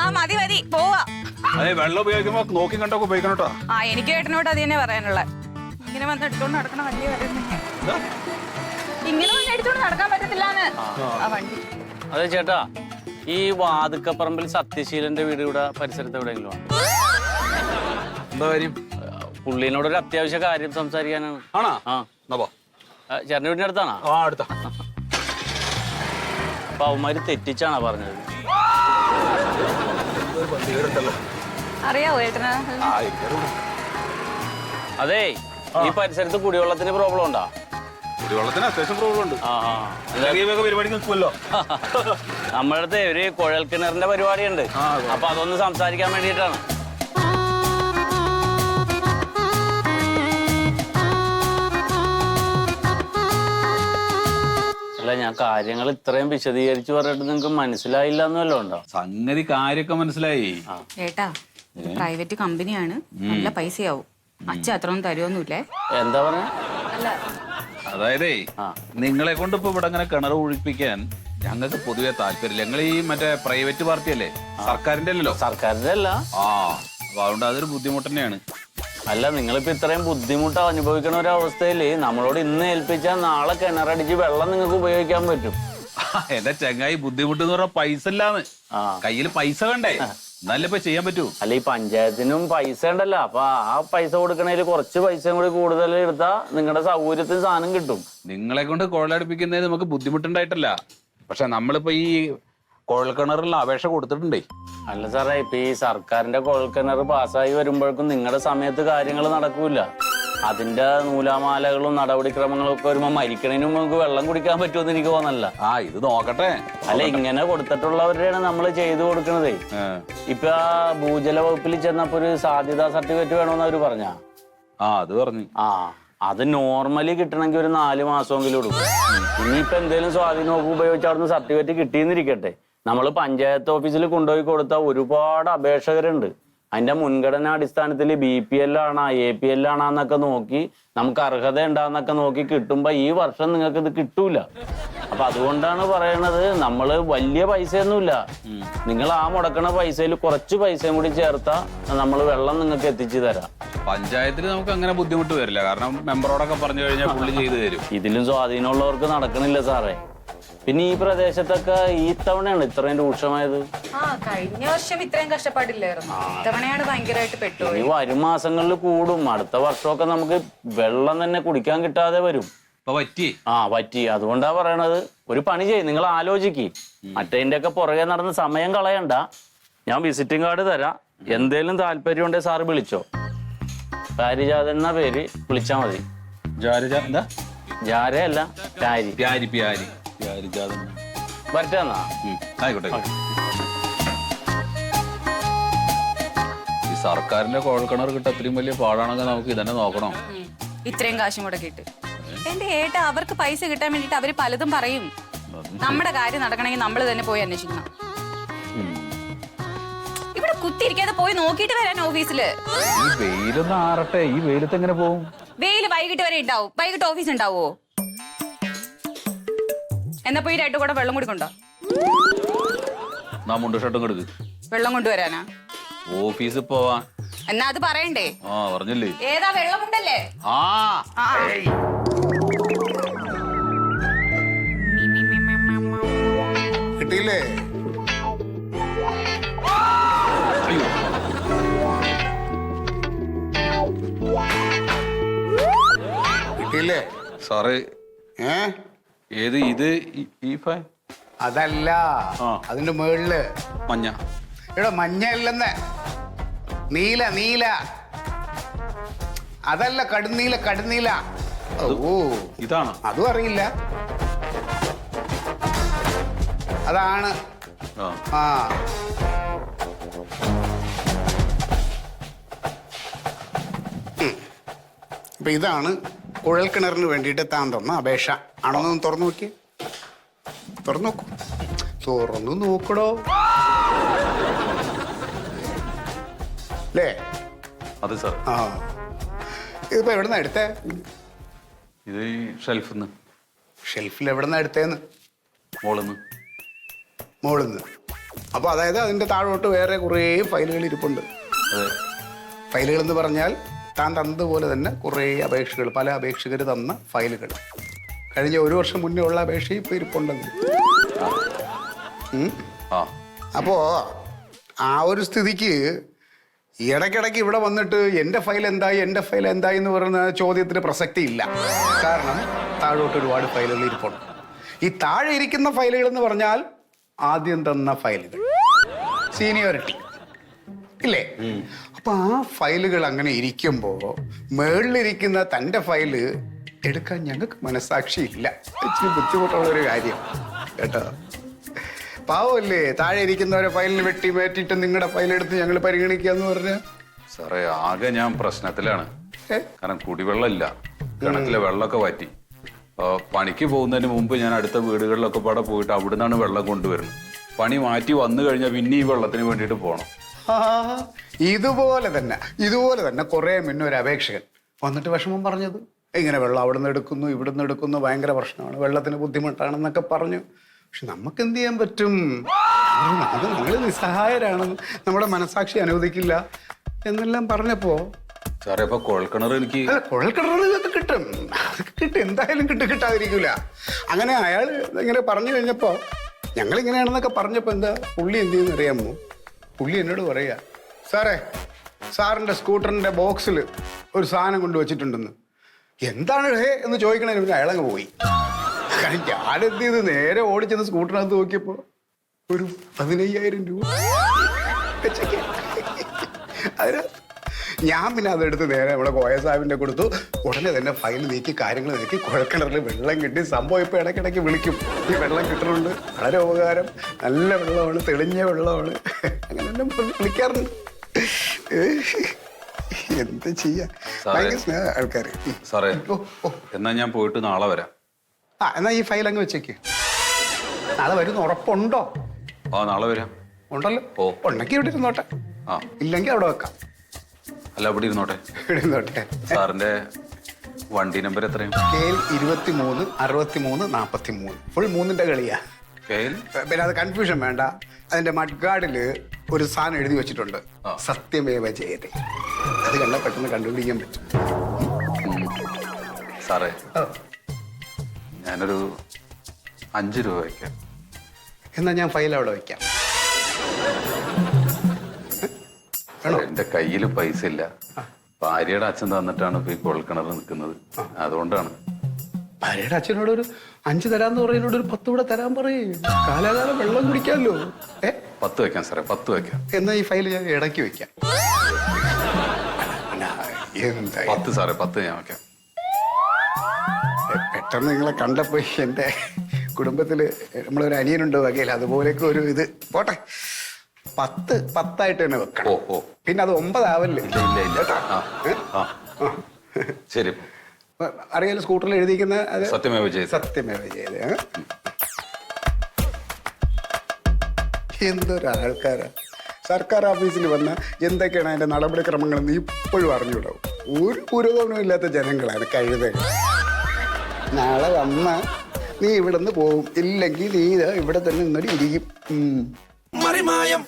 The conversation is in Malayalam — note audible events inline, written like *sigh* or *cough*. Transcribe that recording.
ആ മതി മതി പോവാ. അതെ വെള്ളം ഉപയോഗിക്കുമ്പോ നോക്കി കണ്ടൊക്കെ ഉപയോഗിക്കണം കേട്ടോ. ആ എനിക്ക് ഏട്ടനോട് അത് തന്നെ പറയാനുള്ളത് ഇങ്ങനെ വന്ന് എടുത്തോണ്ട് നടക്കണ വലിയ ഇങ്ങനെ വന്ന് എടുത്തോണ്ട് നടക്കാൻ പറ്റത്തില്ല ആ. വണ്ടി. അതെ ചേട്ടാ ഈ വാതുക്കപ്പറമ്പിൽ സത്യശീലന്റെ വീട് ഇവിടെ പരിസരത്ത് എവിടെയെങ്കിലും എന്താ കാര്യം? പുള്ളീനോട് ഒരു അത്യാവശ്യ കാര്യം സംസാരിക്കാനാണ്. ആണോ? ആ ചേട്ടന്റെ വീടിന്റെ അടുത്താണോ? ആ അടുത്താ. അപ്പൊ അവന്മാര് തെറ്റിച്ചാണോ പറഞ്ഞത്? അറിയാവോ ഏട്ടന്? ആ ഇരിക്കാറുണ്ട്. അതെ ഈ പരിസരത്ത് കുടിവെള്ളത്തിന് പ്രോബ്ലം ഉണ്ടോ? കുടിവെള്ളത്തിന് അത്യാവശ്യം പ്രോബ്ലം ഉണ്ട്. ആ പരിപാടി നിൽക്കുമല്ലോ. *laughs* നമ്മളടുത്ത് ഒരു കുഴൽ കിണറിന്റെ പരിപാടിയുണ്ട്. അപ്പൊ അതൊന്ന് സംസാരിക്കാൻ വേണ്ടിയിട്ടാണ്. ഞാൻ കാര്യങ്ങൾ ഇത്രയും വിശദീകരിച്ചു പറഞ്ഞിട്ട് നിങ്ങൾക്ക് മനസ്സിലായില്ല എന്നല്ലോ ഉണ്ടോ? സംഗതി കാര്യൊക്കെ മനസ്സിലായി. ഏട്ടാ ഇത് പ്രൈവറ്റ് കമ്പനിയാണ് നല്ല പൈസയാവും. അച്ഛൻ അത്രയൊന്നും തരുമൊന്നുമില്ലേ എന്താ പറഞ്ഞ? അല്ല. അതായതേ ആ. നിങ്ങളെ കൊണ്ട് ഇപ്പൊ ഇവിടെ അങ്ങനെ കിണർ ഒഴിപ്പിക്കാൻ ഞങ്ങൾക്ക് പൊതുവെ താല്പര്യമില്ല. ഞങ്ങൾ ഈ മറ്റേ പ്രൈവറ്റ് പാർട്ടി അല്ലേ? സർക്കാരിന്റെ അല്ലല്ലോ? സർക്കാരിന്റെ അല്ല. ആ അപ്പൊ അതുകൊണ്ട് അതൊരു ബുദ്ധിമുട്ട് തന്നെയാണ്. അല്ല നിങ്ങളിപ്പോ ഇത്രയും ബുദ്ധിമുട്ട് അനുഭവിക്കുന്ന ഒരു അവസ്ഥയിൽ നമ്മളോട് ഇന്ന് ഏൽപ്പിച്ചാൽ നാളെ കിണറടിച്ച് വെള്ളം നിങ്ങൾക്ക് ഉപയോഗിക്കാൻ പറ്റും. *laughs* എന്റെ ചങ്ങായി ബുദ്ധിമുട്ട് എന്ന് പറഞ്ഞാൽ പൈസ ഇല്ലാന്ന്. കയ്യിൽ കയ്യിൽ പൈസ വേണ്ടേ? എന്നാലേ ഇപ്പൊ ചെയ്യാൻ പറ്റൂ? അല്ല ഈ പഞ്ചായത്തിനും പൈസ ഉണ്ടല്ലോ. അപ്പൊ ആ പൈസ കൊടുക്കണേൽ കുറച്ച് പൈസയും കൂടി കൂടുതൽ എടുത്താ നിങ്ങളുടെ സൗകര്യത്തിന് സാധനം കിട്ടും. നിങ്ങളെ കൊണ്ട് കുഴലടുപ്പിക്കുന്നത് നമുക്ക് ബുദ്ധിമുട്ടുണ്ടായിട്ടല്ല. പക്ഷെ നമ്മളിപ്പോ ഈ കുഴൽക്കിണറിൽ അപേക്ഷ കൊടുത്തിട്ടുണ്ടേ. അല്ല സാറേ ഇപ്പൊ ഈ സർക്കാരിന്റെ കുഴൽക്കിണർ പാസ്സായി വരുമ്പോഴേക്കും നിങ്ങളുടെ സമയത്ത് കാര്യങ്ങൾ നടക്കൂല. അതിന്റെ നൂലാമാലകളും നടപടിക്രമങ്ങളും ഒക്കെ വരുമ്പോ മരിക്കണതിന് മുമ്പ് നമുക്ക് വെള്ളം കുടിക്കാൻ പറ്റുമെന്ന് എനിക്ക് തോന്നല്ല ആ ഇത് നോക്കട്ടെ. അല്ല ഇങ്ങനെ കൊടുത്തിട്ടുള്ളവരുടെയാണ് നമ്മൾ ചെയ്തു കൊടുക്കണതേ. ആ. ഇപ്പൊ ആ ഭൂജല വകുപ്പിൽ ചെന്നപ്പോ ഒരു സാധ്യതാ സർട്ടിഫിക്കറ്റ് വേണമെന്ന് അവർ പറഞ്ഞ? ആ അത് പറഞ്ഞു. ആ അത് നോർമലി കിട്ടണമെങ്കിൽ ഒരു നാല് മാസമെങ്കിലും എടുക്കും. ഇനിയിപ്പോ എന്തെങ്കിലും സ്വാധീനം ഉപയോഗിച്ച് അവിടുന്ന് സർട്ടിഫിക്കറ്റ് കിട്ടിയെന്നിരിക്കട്ടെ നമ്മൾ പഞ്ചായത്ത് ഓഫീസിൽ കൊണ്ടുപോയി കൊടുത്ത ഒരുപാട് അപേക്ഷകരുണ്ട്. അതിന്റെ മുൻഗണനാ അടിസ്ഥാനത്തിൽ ബി പി എൽ ആണോ എ പി എൽ ആണോന്നൊക്കെ നോക്കി നമുക്ക് അർഹത ഉണ്ടാന്നൊക്കെ നോക്കി കിട്ടുമ്പോൾ ഈ വർഷം നിങ്ങൾക്ക് ഇത് കിട്ടൂല. അപ്പൊ അതുകൊണ്ടാണ് പറയണത് നമ്മൾ വലിയ പൈസയൊന്നുമില്ല. നിങ്ങൾ ആ മുടക്കണ പൈസയിൽ കുറച്ച് പൈസയും കൂടി ചേർത്താ നമ്മൾ വെള്ളം നിങ്ങൾക്ക് എത്തിച്ചു തരാം. പഞ്ചായത്തിൽ നമുക്ക് അങ്ങനെ ബുദ്ധിമുട്ട് വരില്ല. കാരണം മെമ്പറോടൊക്കെ പറഞ്ഞു കഴിഞ്ഞാൽ പുള്ളി ചെയ്തു തരും. ഇതിലും സ്വാധീനമുള്ളവർക്ക് നടക്കണില്ല സാറേ. പിന്നെ ഈ പ്രദേശത്തൊക്കെ ഈ തവണയാണ് ഇത്രയും രൂക്ഷമായത്? ആ കഴിഞ്ഞ വർഷം ഇത്രയും കഷ്ടപ്പാടില്ലായിരുന്നു. ഇത്തവണയാണ് ഭയങ്കരമായിട്ട് പെട്ടുപോയി. ഇനി വരും മാസങ്ങളിൽ കൂടും. അടുത്ത വർഷമൊക്കെ നമുക്ക് വെള്ളം തന്നെ കുടിക്കാൻ കിട്ടാതെ വരും. ഇപ്പൊ പറ്റി ആ പറ്റി അതുകൊണ്ടാ പറയണത്. ഒരു പണി ചെയ്യും. നിങ്ങൾ ആലോചിക്ക്. മറ്റേതിന്റെ ഒക്കെ പുറകെ നടന്ന് സമയം കളയണ്ട. ഞാൻ വിസിറ്റിംഗ് കാർഡ് തരാം. എന്തേലും താല്പര്യം ഉണ്ടെങ്കിൽ സാറ് വിളിച്ചോ? പാരിജാത എന്ന പേര് വിളിച്ചാ മതി. ജാരജ എന്താ? ജാരയല്ല രാരി പ്യാരി. പ്യാരി പ്യാരി. ആയിക്കോട്ടെ ഈ സർക്കാരിന്റെ കുഴൽക്കിണർ കിട്ട അത്രയും വലിയ പാടാണെങ്കിൽ നമുക്ക് ഇതന്നെ നോക്കണം. ഇത്രയും കാശും കൂടെ കിട്ടും. എന്റെ ഏട്ട അവർക്ക് പൈസ കിട്ടാൻ വേണ്ടിട്ട് അവർ പലതും പറയും. നമ്മുടെ കാര്യം നടക്കണമെങ്കിൽ നമ്മൾ തന്നെ പോയി അന്വേഷിക്കണം. ഇവിടെ കുത്തിയിരിക്കാതെ പോയി നോക്കിയിട്ട് വരാൻ ഓഫീസിൽ. ഈ വെയിലൊന്ന് ആറട്ടെ ഈ വെയിലത്ത് എങ്ങനെ പോകും വെയിൽ വൈകിട്ട് വരെ ഉണ്ടാവും. വൈകിട്ട് ഓഫീസ് ഉണ്ടാവോ? എന്നാ പോയി രണ്ടു കൂടെ വെള്ളം കുടിക്കൊണ്ടോ നാ മുണ്ട് ഷർട്ടും കെടുക്ക്. വെള്ളം കൊണ്ടുവരാനാ? ഓഫീസിൽ പോവാ. എന്നാ അത് പറയണ്ടേ? ആ പറഞ്ഞില്ലേ? ഏതാ വെള്ളമുണ്ടല്ലേ ആ. ആ കിട്ടിയില്ലേ? അയ്യോ. കിട്ടിയില്ലേ? സാറേ. ഏ? ഏത് ഇത് ഈ- ഈ ഫാൻ? അതല്ല. ആ. അതിന്റെ മേളിൽ മഞ്ഞ. എടോ മഞ്ഞ അല്ലെന്ന് നീല നീല. അതല്ല കടുന്നീല കടുന്നീല ഓ. ഇതാണ്. അതും അറിയില്ല. അതാണ്. ആ. ആ. ഉം. അപ്പൊ ഇതാണ് കുഴൽക്കിണറിന് വേണ്ടിയിട്ട് താൻ തന്ന അപേക്ഷ. ആണോന്ന് തുറന്നു നോക്കി തുറന്നു നോക്കൂ. തുറന്നു നോക്കടോ. അല്ലേ? അതെ സാർ. ആ. ഇതിപ്പോ എവിടുന്ന എടുത്തേ? ഇത് ഈ ഷെൽഫിൽ നിന്ന് ഷെൽഫിൽ എവിടുന്ന എടുത്തേന്ന്? മോളിൽ നിന്ന് മോളിന്ന്. അപ്പൊ അതായത് അതിന്റെ താഴോട്ട് വേറെ കുറേ ഫയലുകൾ ഇരിപ്പുണ്ട്. അതെ. ഫയലുകൾ എന്ന് പറഞ്ഞാൽ താൻ തന്നതുപോലെ തന്നെ കുറേ അപേക്ഷകൾ പല അപേക്ഷകർ തന്ന ഫയലുകൾ. കഴിഞ്ഞ ഒരു വർഷം മുന്നേ ഉള്ള അപേക്ഷ ഇപ്പോൾ ഇരിപ്പുണ്ടെന്ന്. അപ്പോൾ ആ. ഒരു സ്ഥിതിക്ക് ഇടയ്ക്കിടയ്ക്ക് ഇവിടെ വന്നിട്ട് എന്റെ ഫയൽ എന്തായി എന്റെ ഫയൽ എന്തായി എന്ന് പറയുന്ന ചോദ്യത്തിന് പ്രസക്തി ഇല്ല. കാരണം താഴോട്ട് ഒരുപാട് ഫയലുകൾ ഇരിപ്പുണ്ട്. ഈ താഴെ ഇരിക്കുന്ന ഫയലുകൾ എന്ന് പറഞ്ഞാൽ ആദ്യം തന്ന ഫയലുകൾ. സീനിയോറിറ്റി ഇല്ലേ അപ്പൊ ആ ഫയലുകൾ അങ്ങനെ ഇരിക്കുമ്പോ മേളിലിരിക്കുന്ന തന്റെ ഫയൽ എടുക്കാൻ ഞങ്ങൾക്ക് മനസ്സാക്ഷി ഇല്ല ഇച്ചിരി ബുദ്ധിമുട്ടുള്ള ഒരു കാര്യം. കേട്ടോ? പാവമല്ലേ താഴെ ഇരിക്കുന്നവരെ ഫയലിന് വെട്ടി മാറ്റിയിട്ട് നിങ്ങളുടെ ഫയലെടുത്ത് ഞങ്ങൾ പരിഗണിക്കുക എന്ന് പറഞ്ഞ? സാറേ ആകെ ഞാൻ പ്രശ്നത്തിലാണ്? കാരണം കുടിവെള്ളമില്ല. കിണറ്റിലെ വെള്ളമൊക്കെ വറ്റി. പണിക്ക് പോകുന്നതിന് മുമ്പ് ഞാൻ അടുത്ത വീടുകളിലൊക്കെ പാടെ പോയിട്ട് അവിടുന്നാണ് വെള്ളം കൊണ്ടുവരുന്നത്. പണി മാറ്റി വന്നു കഴിഞ്ഞാൽ പിന്നെ ഈ വെള്ളത്തിന് വേണ്ടിയിട്ട് പോകണം *laughs* ഇതുപോലെ തന്നെ ഇതുപോലെ തന്നെ കുറേ മുന്നേ ഒരു അപേക്ഷകൻ വന്നിട്ട് വിഷമം പറഞ്ഞത്. ഇങ്ങനെ വെള്ളം അവിടെ നിന്ന് എടുക്കുന്നു ഇവിടെ നിന്ന് എടുക്കുന്നു ഭയങ്കര പ്രശ്നമാണ്. വെള്ളത്തിന് ബുദ്ധിമുട്ടാണെന്നൊക്കെ പറഞ്ഞു. പക്ഷെ നമുക്ക് എന്ത് ചെയ്യാൻ പറ്റും? നമുക്ക് നമ്മൾ നിസ്സഹായരാണ് നമ്മുടെ മനസാക്ഷി അനുവദിക്കില്ല എന്നെല്ലാം പറഞ്ഞപ്പോ. സാറേ ഇപ്പൊ കുഴൽക്കിണർ എനിക്ക് കുഴൽക്കിണറൊക്കെ കിട്ടും. അതൊക്കെ കിട്ടും. എന്തായാലും കിട്ടും കിട്ടാതിരിക്കില്ല അങ്ങനെ അയാൾ ഇങ്ങനെ പറഞ്ഞു കഴിഞ്ഞപ്പോ ഞങ്ങൾ ഇങ്ങനെയാണെന്നൊക്കെ പറഞ്ഞപ്പോ എന്താ പുള്ളി എന്ത് ചെയ്യുന്ന അറിയാമോ? പുള്ളി എന്നോട് പറയുക സാറേ സാറിന്റെ സ്കൂട്ടറിന്റെ ബോക്സിൽ ഒരു സാധനം കൊണ്ടുവച്ചിട്ടുണ്ടെന്ന് എന്താണ് ഹേ? എന്ന് ചോദിക്കണതിന് പിന്നെ അയാളങ്ങ് പോയി. കാരണം ഞാൻ എന്ത് ചെയ്ത്? നേരെ ഓടിച്ചെന്ന് സ്കൂട്ടറിനകത്ത് നോക്കിയപ്പോൾ ഒരു പതിനയ്യായിരം രൂപ. അതിന് ഞാൻ പിന്നെ അതെടുത്ത് നേരെ നമ്മുടെ കോയ സാഹിബിന്റെ കൊടുത്തു. ഉടനെ തന്നെ ഫയൽ നീക്കി കാര്യങ്ങൾ നീക്കി കുഴക്കിണറിൽ വെള്ളം കിട്ടി. സംഭവം ഇപ്പോൾ ഇടയ്ക്കിടയ്ക്ക് വിളിക്കും. ഈ വെള്ളം കിട്ടുന്നുണ്ട്. വളരെ ഉപകാരം. നല്ല വെള്ളമാണ് തെളിഞ്ഞ വെള്ളമാണ്. അങ്ങനെ എന്നെ വിളിക്കാറുണ്ട് എന്ത് ചെയ്യാ? ഭയങ്കര സ്നേഹ ആൾക്കാർ സാറേ എന്നാ ഞാൻ പോയിട്ട് നാളെ വരാം. ആ എന്നാ ഈ ഫയൽ അങ്ങ് വെച്ചേക്ക്. നാളെ വരും ഉറപ്പുണ്ടോ? ആ നാളെ വരാം. ഉണ്ടല്ലോ. ഓ. ഉണ്ടെങ്കിൽ ഇവിടെ ഇരുന്നോട്ടെ. ആ. ഇല്ലെങ്കിൽ അവിടെ വെക്കാം. അല്ല അവിടെ ഇരുന്നോട്ടെ. ഇവിടെ ഇരുന്നോട്ടെ. സാറിന്റെ വണ്ടി നമ്പർ എത്രയാണ്? കെ എൽ ഇരുപത്തി മൂന്ന് അറുപത്തി മൂന്ന് നാൽപ്പത്തി മൂന്ന് ഫുൾ മൂന്നിന്റെ കളിയാ. പിന്നെ അത് കൺഫ്യൂഷൻ വേണ്ട. അതിന്റെ മഡ്ഗാർഡിൽ ഒരു സാധനം എഴുതി വെച്ചിട്ടുണ്ട്. സത്യമേവ ജയതേ. അത് കണ്ട പെട്ടെന്ന് കണ്ടുപിടിക്കാൻ പറ്റും. സാറേ ഞാനൊരു അഞ്ച് രൂപ വയ്ക്കാം. എന്നാ ഞാൻ ഫയൽ അവിടെ വയ്ക്കാം. എന്റെ കയ്യിൽ പൈസ ഇല്ല. ഭാര്യയുടെ അച്ഛൻ തന്നിട്ടാണ് ഇപ്പൊ ഈ കൊൽക്കിണർ നിൽക്കുന്നത്. അതുകൊണ്ടാണ്. ഭാര്യയുടെ അച്ഛനോട് ഒരു അഞ്ച് തരാന്ന് പറയുന്നോട് ഒരു പത്ത് കൂടെ തരാൻ പറയും. കാലാകാലം വെള്ളം കുടിക്കാമല്ലോ. ഏ? പത്ത് വെക്കാം സാറേ പത്ത് വെക്കാം എന്നാ ഈ ഫയൽ ഞാൻ ഇടയ്ക്ക് വെക്കാം എന്താ പത്ത് സാറേ പത്ത് ഞാൻ വെക്കാം പെട്ടെന്ന് നിങ്ങളെ കണ്ടപ്പോ എന്റെ കുടുംബത്തിൽ നമ്മളൊരു അനിയനുണ്ട് വകയിൽ അതുപോലെയൊക്കെ ഒരു ഇത്. പോട്ടെ. പത്ത് പത്തായിട്ട് തന്നെ വെക്കണം. ഓ ഓ. പിന്നെ അത് ഒമ്പതാവല്ലേ? ഇല്ല ഇല്ല ഇല്ല. ആ ആ. ശരി. അറിയാലോ സ്കൂട്ടറിൽ എഴുതിയിരിക്കുന്ന അത് സത്യമേവ ചെയ്ത് സത്യമേവ ചെയ്ത് എന്തൊരാൾക്കാരാ? സർക്കാർ ഓഫീസിൽ വന്ന എന്തൊക്കെയാണ് അതിന്റെ നടപടിക്രമങ്ങളെന്ന് ഇപ്പോഴും അറിഞ്ഞുകൂടാവും? ഒരു പുരോഗമനവും ഇല്ലാത്ത ജനങ്ങളാണ് കഴുത. നാളെ വന്ന നീ ഇവിടെ നിന്ന് പോവും. ഇല്ലെങ്കിൽ നീ ഇവിടെ തന്നെ നിന്നൊരു ഇരിക്കും. മറിമായം.